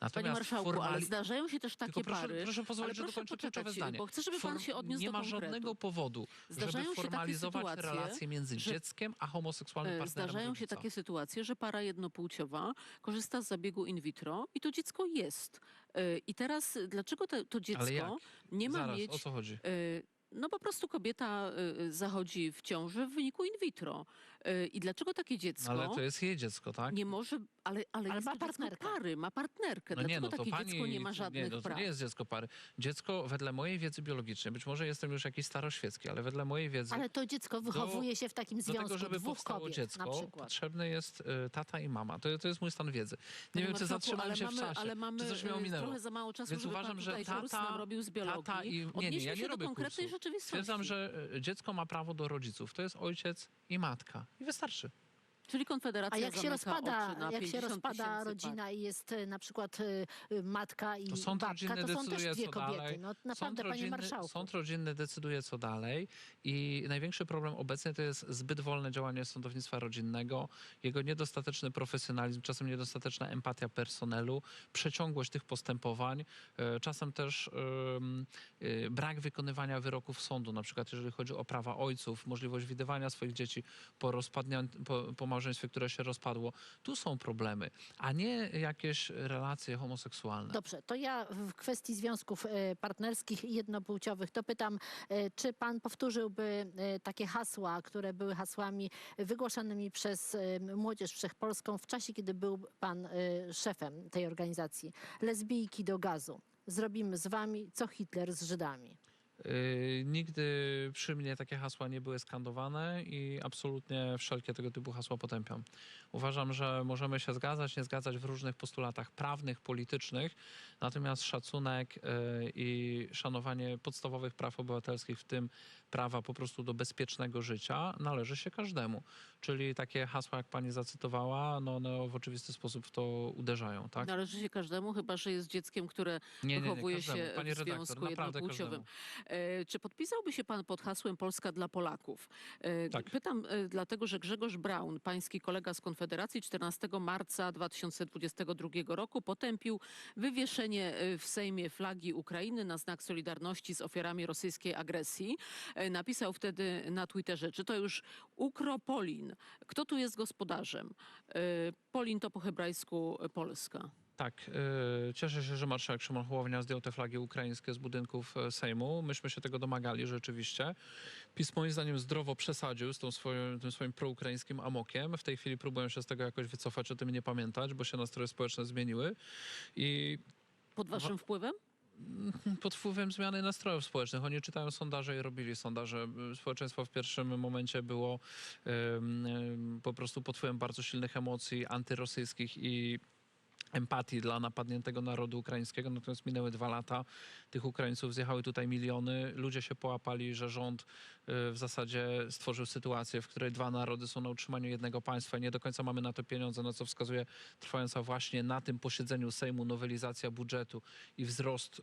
Natomiast Panie marszałku, ale formali- zdarzają się też takie proszę, pary. proszę pozwolić, że ale dokończę kluczowe zdanie. Bo chcę, żeby pan się odniósł Nie do ma żadnego powodu, Zdarzają żeby formalizować sytuacje, relacje między że- dzieckiem a homoseksualnym E, partnerem Zdarzają się takie sytuacje, że para jednopłciowa korzysta z zabiegu in vitro i to dziecko jest. E, I teraz e, dlaczego to, to Ale dziecko nie ma Zaraz, mieć... o co chodzi? No po prostu kobieta e, zachodzi w ciąży w wyniku in vitro. E, I dlaczego takie dziecko Ale to jest jej dziecko, tak? nie może... Ale, ale, Ale jest ma to partnerkę. pary, ma partnerkę. No dlaczego nie, no to takie pani, dziecko nie ma żadnych nie, no, to praw? nie jest dziecko pary. Dziecko, wedle mojej wiedzy biologicznej, być może jestem już jakiś staroświecki, ale wedle mojej wiedzy, Ale to dziecko wychowuje się w takim do związku tego, żeby dwóch powstało kobiet dziecko, na przykład. potrzebny jest y, tata i mama. To, to jest mój stan wiedzy. Nie Panie wiem, czy marszałku, zatrzymałem ale się mamy, w czasie, Ale mamy czy coś ominęło. trochę za mało czasu, Więc żeby uważam, że tutaj tata, nam robił z biologii. tata i... Nie, nie, Odnieśmy ja nie robię do konkretnej kursu. Rzeczywistości. Stwierdzam, że y, dziecko ma prawo do rodziców. To jest ojciec i matka. I wystarczy. Czyli Konfederacja A jak się rozpada, oczy na jak się 50 rozpada tysięcy rodzina par. i jest e, na przykład e, e, matka i To sąd babka, rodzinny to są decyduje, też dwie kobiety. dalej. No sąd, naprawdę, panie rodzinny, marszałku. sąd rodzinny decyduje, co dalej. I największy problem obecnie to jest zbyt wolne działanie sądownictwa rodzinnego, jego niedostateczny profesjonalizm, czasem niedostateczna empatia personelu, przeciągłość tych postępowań, czasem też brak wykonywania wyroków sądu, na przykład jeżeli chodzi o prawa ojców, możliwość widywania swoich dzieci po, rozpadnia, po, po małżeństwie, które się rozpadło. Tu są problemy, a nie jakieś relacje homoseksualne. Dobrze, to ja w kwestii związków e, partnerskich i jednopłciowych to pytam, e, czy pan powtórzyłby e, takie hasła, które były hasłami wygłaszanymi przez Młodzież Wszechpolską w czasie, kiedy był pan szefem tej organizacji? Lesbijki do gazu. Zrobimy z wami, co Hitler z Żydami. Yy, Nigdy przy mnie takie hasła nie były skandowane i absolutnie wszelkie tego typu hasła potępiam. Uważam, że możemy się zgadzać, nie zgadzać w różnych postulatach prawnych, politycznych, natomiast szacunek yy, i szanowanie podstawowych praw obywatelskich, w tym prawa po prostu do bezpiecznego życia, należy się każdemu. Czyli takie hasła, jak pani zacytowała, no one w oczywisty sposób w to uderzają, tak? Należy się każdemu, chyba że jest dzieckiem, które Nie, nie, nie, wychowuje każdemu. się w związku jednopłciowym. każdemu. E, Czy podpisałby się pan pod hasłem Polska dla Polaków? E, Tak. Pytam e, dlatego, że Grzegorz Braun, pański kolega z Konfederacji 14 marca 2022 roku potępił wywieszenie w Sejmie flagi Ukrainy na znak solidarności z ofiarami rosyjskiej agresji. Napisał wtedy na Twitterze, czy to już Ukropolin. Kto tu jest gospodarzem? Polin to po hebrajsku Polska. Tak, y, cieszę się, że marszałek Szymon Hołownia zdjął te flagi ukraińskie z budynków e, Sejmu. Myśmy się tego domagali rzeczywiście. PiS moim zdaniem zdrowo przesadził z tą swoją, tym swoim proukraińskim amokiem. W tej chwili próbują się z tego jakoś wycofać, o tym nie pamiętać, bo się nastroje społeczne zmieniły. I Pod waszym wpływem? pod wpływem zmiany nastrojów społecznych. Oni czytają sondaże i robili sondaże. Społeczeństwo w pierwszym momencie było po prostu pod wpływem bardzo silnych emocji antyrosyjskich i empatii dla napadniętego narodu ukraińskiego. Natomiast minęły dwa lata. Tych Ukraińców zjechały tutaj miliony. Ludzie się połapali, że rząd y, w zasadzie stworzył sytuację, w której dwa narody są na utrzymaniu jednego państwa i nie do końca mamy na to pieniądze, na co wskazuje trwająca właśnie na tym posiedzeniu Sejmu nowelizacja budżetu i wzrost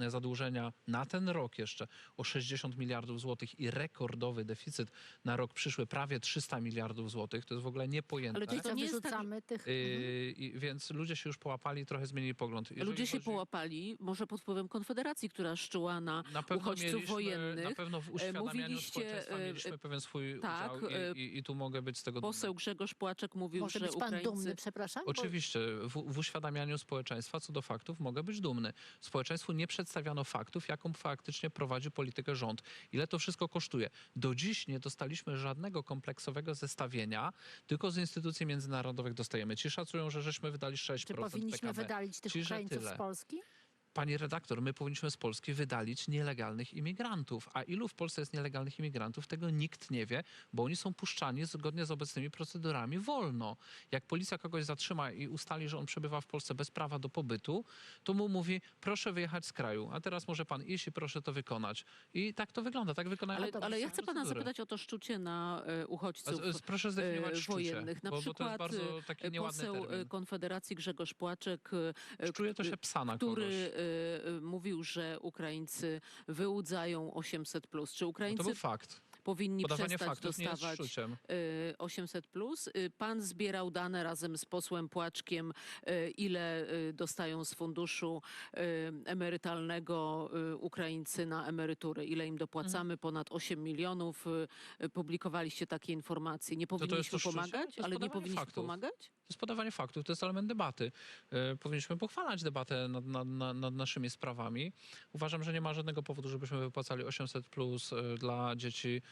y, zadłużenia na ten rok jeszcze o 60 miliardów złotych i rekordowy deficyt na rok przyszły prawie 300 miliardów złotych. To jest w ogóle niepojęte. Ale Czyli to to nie jest tak, wyrzucamy tych... Yy, więc ludzie się już połapali, trochę zmienili pogląd. Jeżeli Ludzie się chodzi- połapali, może pod wpływem Konfederacji, która szczyła na, na uchodźców mieliśmy, wojennych. Na pewno w E, uświadamianiu mówiliście, społeczeństwa e, mieliśmy pewien swój tak, udział e, i, i, i tu mogę być z tego Poseł dumny. Grzegorz Płaczek mówił, Może że być pan Ukraińcy... dumny, przepraszam? Oczywiście, w, w uświadamianiu społeczeństwa co do faktów mogę być dumny. Społeczeństwu nie przedstawiano faktów, jaką faktycznie prowadzi politykę rząd. Ile to wszystko kosztuje. Do dziś nie dostaliśmy żadnego kompleksowego zestawienia, tylko z instytucji międzynarodowych dostajemy. Ci szacują, że żeśmy wydali 6% Czy powinniśmy PKB. wydalić tych że Ukraińców z Polski? Pani redaktor, my powinniśmy z Polski wydalić nielegalnych imigrantów. A ilu w Polsce jest nielegalnych imigrantów, tego nikt nie wie, bo oni są puszczani zgodnie z obecnymi procedurami wolno. Jak policja kogoś zatrzyma i ustali, że on przebywa w Polsce bez prawa do pobytu, to mu mówi, proszę wyjechać z kraju, a teraz może pan iść i proszę to wykonać. I tak to wygląda, tak wykonają Ale, ale ja chcę pana procedury. zapytać o to szczucie na e, uchodźców A z- Proszę zdefiniować e, szczucie, wojennych. Na bo, bo przykład e, nieładny poseł e, termin. Konfederacji Grzegorz Płaczek, e, Szczuje to się psa na który kogoś. E, e, mówił, że Ukraińcy wyłudzają 800+. Plus. Czy No Ukraińcy to był fakt. Powinni Podawanie przestać faktów dostawać szczuciem. y, 800 plus. Y, Pan zbierał dane razem z posłem Płaczkiem, y, ile dostają z funduszu emerytalnego Ukraińcy na emerytury, ile im dopłacamy, Mhm. ponad 8 milionów. Publikowaliście takie informacje. Nie powinniśmy to pomagać, To jest ale nie powinniśmy faktów. pomagać? To jest podawanie faktów, to jest element debaty. Powinniśmy pochwalać debatę nad, nad, nad, nad naszymi sprawami. Uważam, że nie ma żadnego powodu, żebyśmy wypłacali 800 plus dla dzieci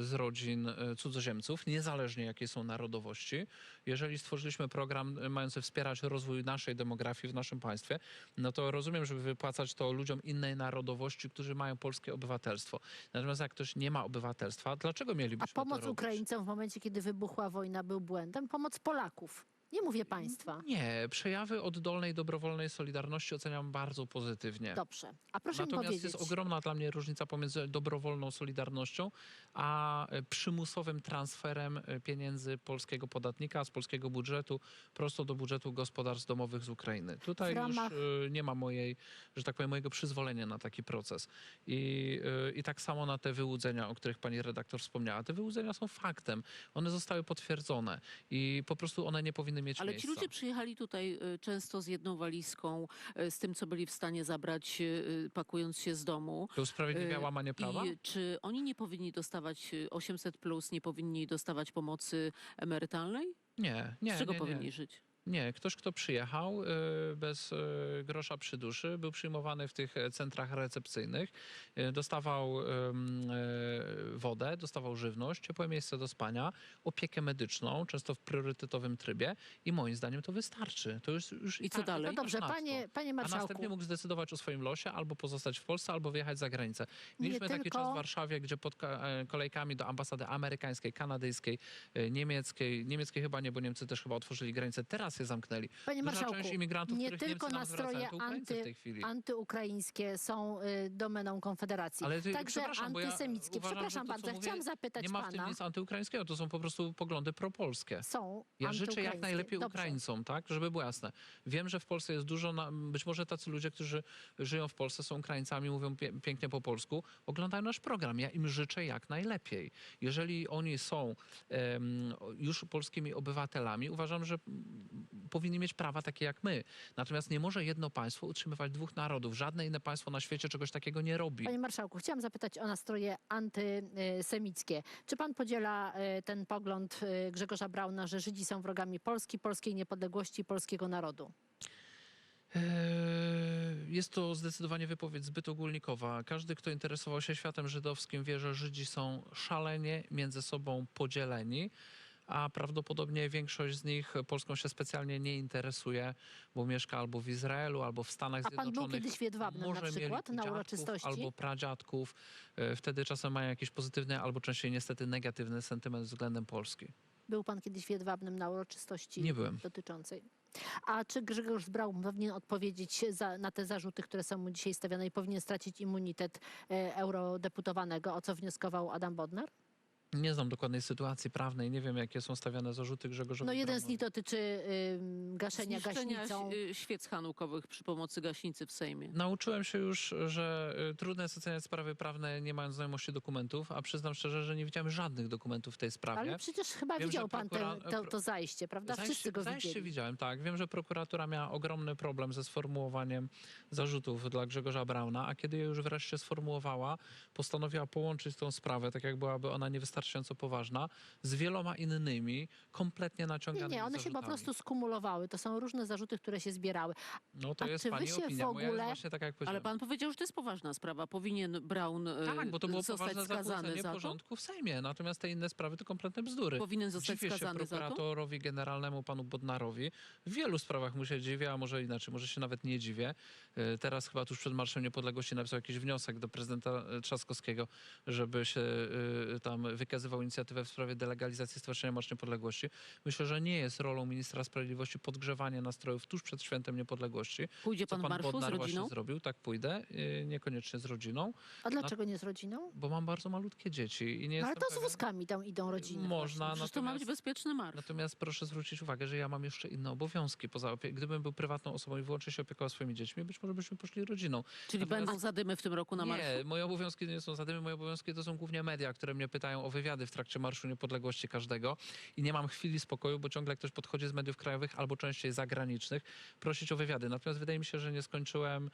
z rodzin e, cudzoziemców, niezależnie jakiej są narodowości. Jeżeli stworzyliśmy program e, mający wspierać rozwój naszej demografii w naszym państwie, no to rozumiem, żeby wypłacać to ludziom innej narodowości, którzy mają polskie obywatelstwo. Natomiast jak ktoś nie ma obywatelstwa, dlaczego A mielibyśmy pomoc to robić? Ukraińcom w momencie, kiedy wybuchła wojna, był błędem? Pomoc Polaków. Nie mówię państwa. Nie, przejawy oddolnej, dobrowolnej solidarności oceniam bardzo pozytywnie. Dobrze. A proszę mi Natomiast powiedzieć. jest ogromna dla mnie różnica pomiędzy dobrowolną solidarnością, a e, przymusowym transferem e, pieniędzy polskiego podatnika z polskiego budżetu prosto do budżetu gospodarstw domowych z Ukrainy. Tutaj ramach- już e, nie ma mojej, że tak powiem, mojego przyzwolenia na taki proces. I, I tak samo na te wyłudzenia, o których pani redaktor wspomniała. Te wyłudzenia są faktem. One zostały potwierdzone i po prostu one nie powinny mieć Ale ci ludzie przyjechali tutaj y, często z jedną walizką, y, z tym, co byli w stanie zabrać, y, pakując się z domu. To usprawiedliwia łamanie prawa? I czy oni nie powinni dostawać y, 800 plus, nie powinni dostawać pomocy emerytalnej? Nie, nie. z czego nie, powinni nie. żyć? Nie, ktoś, kto przyjechał bez grosza przy duszy, był przyjmowany w tych centrach recepcyjnych, dostawał wodę, dostawał żywność, ciepłe miejsce do spania, opiekę medyczną, często w priorytetowym trybie i moim zdaniem to wystarczy. To już, już I co tak, dalej? No dobrze, panie, panie A marszałku. następnie mógł zdecydować o swoim losie, albo pozostać w Polsce, albo wyjechać za granicę. Nie Mieliśmy taki tylko- czas w Warszawie, gdzie pod e, kolejkami do ambasady amerykańskiej, kanadyjskiej, e, niemieckiej, niemieckiej chyba nie, bo Niemcy też chyba otworzyli granice, teraz je zamknęli. Panie Duża marszałku, część imigrantów, nie tylko nastroje anty, antyukraińskie są y, domeną Konfederacji. Ale ty- Także przepraszam, bo ja antysemickie. uważam, Przepraszam to, bardzo, mówię, chciałam zapytać Nie ma w tym nic antyukraińskiego, to są po prostu poglądy propolskie. Są Ja życzę jak najlepiej Dobrze. Ukraińcom, tak? Żeby było jasne. Wiem, że w Polsce jest dużo, na, być może tacy ludzie, którzy żyją w Polsce, są Ukraińcami, mówią pie, pięknie po polsku, oglądają nasz program. Ja im życzę jak najlepiej. Jeżeli oni są em, już polskimi obywatelami, uważam, że powinni mieć prawa takie jak my. Natomiast nie może jedno państwo utrzymywać dwóch narodów. Żadne inne państwo na świecie czegoś takiego nie robi. Panie marszałku, chciałam zapytać o nastroje antysemickie. Czy pan podziela y, ten pogląd y, Grzegorza Brauna, że Żydzi są wrogami Polski, polskiej niepodległości polskiego narodu? Eee, Jest to zdecydowanie wypowiedź zbyt ogólnikowa. Każdy, kto interesował się światem żydowskim, wie, że Żydzi są szalenie między sobą podzieleni, a prawdopodobnie większość z nich Polską się specjalnie nie interesuje, bo mieszka albo w Izraelu, albo w Stanach A pan był Zjednoczonych. kiedyś w Jedwabnem na przykład, na uroczystości? Albo pradziadków. E, Wtedy czasem mają jakiś pozytywny, albo częściej niestety negatywny sentyment względem Polski. Był pan kiedyś w Jedwabnym na uroczystości Nie byłem. dotyczącej. A czy Grzegorz Braun powinien odpowiedzieć za, na te zarzuty, które są mu dzisiaj stawiane i powinien stracić immunitet e, eurodeputowanego, o co wnioskował Adam Bodnar? Nie znam dokładnej sytuacji prawnej, nie wiem jakie są stawiane zarzuty Grzegorzowi No jeden z Braunowi. nich dotyczy ym, gaszenia Zniszczenia gaśnicą. y, świec hanukowych przy pomocy gaśnicy w Sejmie. Nauczyłem się już, że y, trudno jest oceniać sprawy prawne, nie mając znajomości dokumentów, a przyznam szczerze, że nie widziałem żadnych dokumentów w tej sprawie. Ale przecież chyba Wiem, widział pan te, to, to zajście, prawda? Wszyscy go zajście widzieli. widziałem, tak. Wiem, że prokuratura miała ogromny problem ze sformułowaniem zarzutów dla Grzegorza Brauna, a kiedy je już wreszcie sformułowała, postanowiła połączyć tą sprawę, tak jak byłaby ona niewystarczająco poważna, z wieloma innymi, kompletnie Nie, naciąganymi nie, one się po zarzutami. prostu skumulowały. To są różne zarzuty, które się zbierały. No to A jest czy wy pani się w opinia, moja jest ogóle- właśnie taka, jak Ale pan powiedział, że to jest poważna sprawa. Powinien Braun y, Tak, bo to było zostać poważne skazany zakłócenie za to? porządku w Sejmie. Natomiast te inne sprawy to kompletne bzdury. Powinien zostać Dziwię się skazany za to? prokuratorowi generalnemu, panu Bodnarowi. W wielu sprawach mu się dziwię, a może inaczej, może się nawet nie dziwię. E, Teraz chyba tuż przed Marszem Niepodległości napisał jakiś wniosek do prezydenta e, Trzaskowskiego, żeby się e, tam wykazywał inicjatywę w sprawie delegalizacji Stowarzyszenia Marsz Niepodległości. Myślę, że nie jest rolą ministra sprawiedliwości podgrzewanie nastrojów tuż przed świętem niepodległości. Pójdzie pan w pan marszu z Bodnar rodziną? właśnie zrobił, tak pójdę, yy, niekoniecznie z rodziną, A dlaczego nie z rodziną? bo mam bardzo malutkie dzieci i nie No, ale to z pewien- wózkami tam idą rodziny. Można, Przecież to ma być bezpieczny marsz. Natomiast proszę zwrócić uwagę, że ja mam jeszcze inne obowiązki. Poza opie- Gdybym był prywatną osobą i wyłącznie się opiekował swoimi dziećmi, być może byśmy poszli rodziną. Czyli natomiast- będą zadymy w tym roku na marszu? Nie, moje obowiązki nie są zadymy. Moje obowiązki to są głównie media, które mnie pytają o wywiady w trakcie Marszu Niepodległości każdego. I nie mam chwili spokoju, bo ciągle ktoś podchodzi z mediów krajowych albo częściej zagranicznych prosić o wywiady. Natomiast wydaje mi się, że nie skończyłem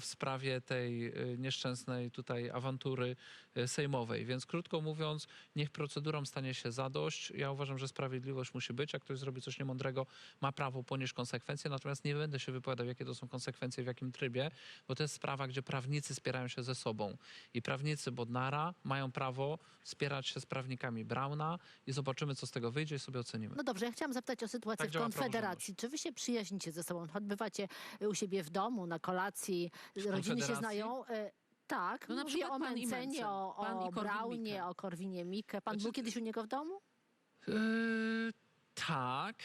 w sprawie tej y, nieszczęsnej tutaj awantury y, sejmowej. Więc krótko mówiąc, niech procedurom stanie się zadość. Ja uważam, że sprawiedliwość musi być. Jak ktoś zrobi coś niemądrego, ma prawo ponieść konsekwencje. Natomiast nie będę się wypowiadał, jakie to są konsekwencje, w jakim trybie, bo to jest sprawa, gdzie prawnicy spierają się ze sobą. I prawnicy Bodnara mają prawo spierać się z prawnikami Brauna i zobaczymy, co z tego wyjdzie i sobie ocenimy. No dobrze, ja chciałam zapytać o sytuację Tak w Konfederacji. Czy wy się przyjaźnicie ze sobą? Odbywacie u siebie w domu, na kolacji, rodziny się znają? E, Tak, No na mówię o Mencenie, Mencen, o, o. Braunie, o Korwinie Mikke. Pan Znaczy- był kiedyś u niego w domu? Yy, tak.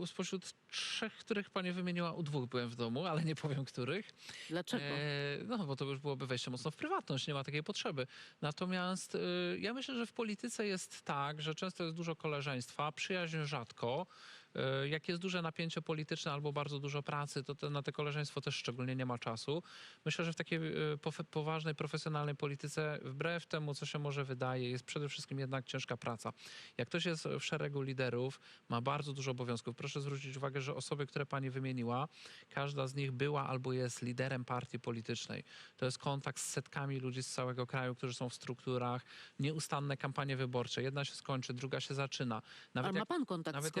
Yy, spośród trzech, których pani wymieniła, u dwóch byłem w domu, ale nie powiem których. Dlaczego? E, no, bo to już byłoby wejście mocno w prywatność, nie ma takiej potrzeby. Natomiast e, ja myślę, że w polityce jest tak, że często jest dużo koleżeństwa, przyjaźń rzadko. E, Jak jest duże napięcie polityczne albo bardzo dużo pracy, to te, na te koleżeństwo też szczególnie nie ma czasu. Myślę, że w takiej e, poważnej, profesjonalnej polityce, wbrew temu, co się może wydaje, jest przede wszystkim jednak ciężka praca. Jak ktoś jest w szeregu liderów, ma bardzo dużo obowiązków. Proszę zwrócić uwagę, że osoby, które pani wymieniła, każda z nich była albo jest liderem partii politycznej. To jest kontakt z setkami ludzi z całego kraju, którzy są w strukturach, nieustanne kampanie wyborcze. Jedna się skończy, druga się zaczyna. Nawet Ale ma jak, pan kontakt z nawet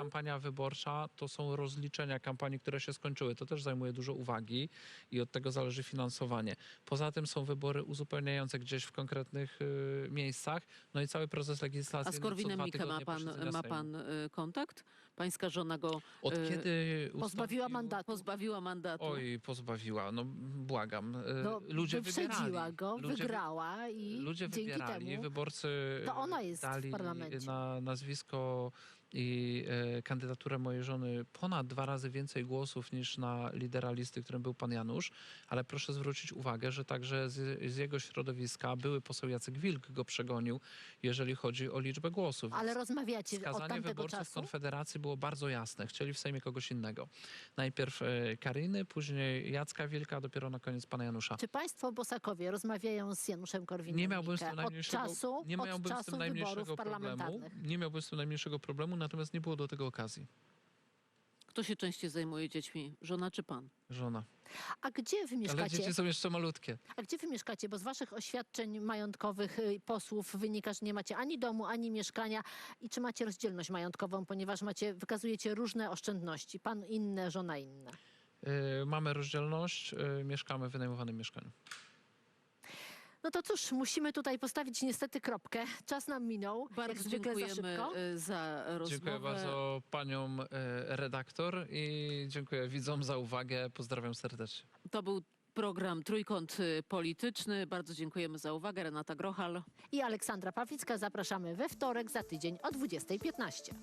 kampania wyborcza, to są rozliczenia kampanii, które się skończyły. To też zajmuje dużo uwagi i od tego zależy finansowanie. Poza tym są wybory uzupełniające gdzieś w konkretnych y, miejscach. No i cały proces legislacyjny. A z Korwinem Mikke ma pan, ma pan y, kontakt? Pańska żona go Od y, kiedy Pozbawiła mandatu. pozbawiła mandatu. Oj, pozbawiła. No błagam. Y, No, ludzie wybierali. go, ludzie wy- wygrała i Ludzie dzięki wybierali, temu... wyborcy To ona jest w dali parlamencie. na nazwisko i e, kandydaturę mojej żony ponad dwa razy więcej głosów niż na lidera listy, którym był pan Janusz, ale proszę zwrócić uwagę, że także z, z jego środowiska były poseł Jacek Wilk go przegonił, jeżeli chodzi o liczbę głosów. Ale rozmawiacie od Wskazanie tamtego wyborców czasu? Konfederacji było bardzo jasne. Chcieli w Sejmie kogoś innego. Najpierw e, Kariny, później Jacka Wilka, a dopiero na koniec pana Janusza. Czy państwo Bosakowie rozmawiają z Januszem Korwinem Nie miałbym z tym od najmniejszego, czasu, nie od miałbym z czasu tym najmniejszego problemu. Nie miałbym z tym najmniejszego problemu, natomiast nie było do tego okazji. Kto się częściej zajmuje dziećmi? Żona czy pan? Żona. A gdzie wy Ale mieszkacie? dzieci są jeszcze malutkie. A gdzie wy mieszkacie? Bo z waszych oświadczeń majątkowych y, posłów wynika, że nie macie ani domu, ani mieszkania. I czy macie rozdzielność majątkową, ponieważ macie, wykazujecie różne oszczędności. Pan inne, żona inne. Yy, mamy rozdzielność, yy, mieszkamy w wynajmowanym mieszkaniu. No to cóż, musimy tutaj postawić niestety kropkę. Czas nam minął, jak Bardzo zwykle za dziękujemy szybko. y, za rozmowę. Dziękuję bardzo paniom yy, redaktor i dziękuję widzom za uwagę. Pozdrawiam serdecznie. To był program Trójkąt y, Polityczny. Bardzo dziękujemy za uwagę. Renata Grochal. I Aleksandra Pawlicka zapraszamy we wtorek za tydzień o 20.15.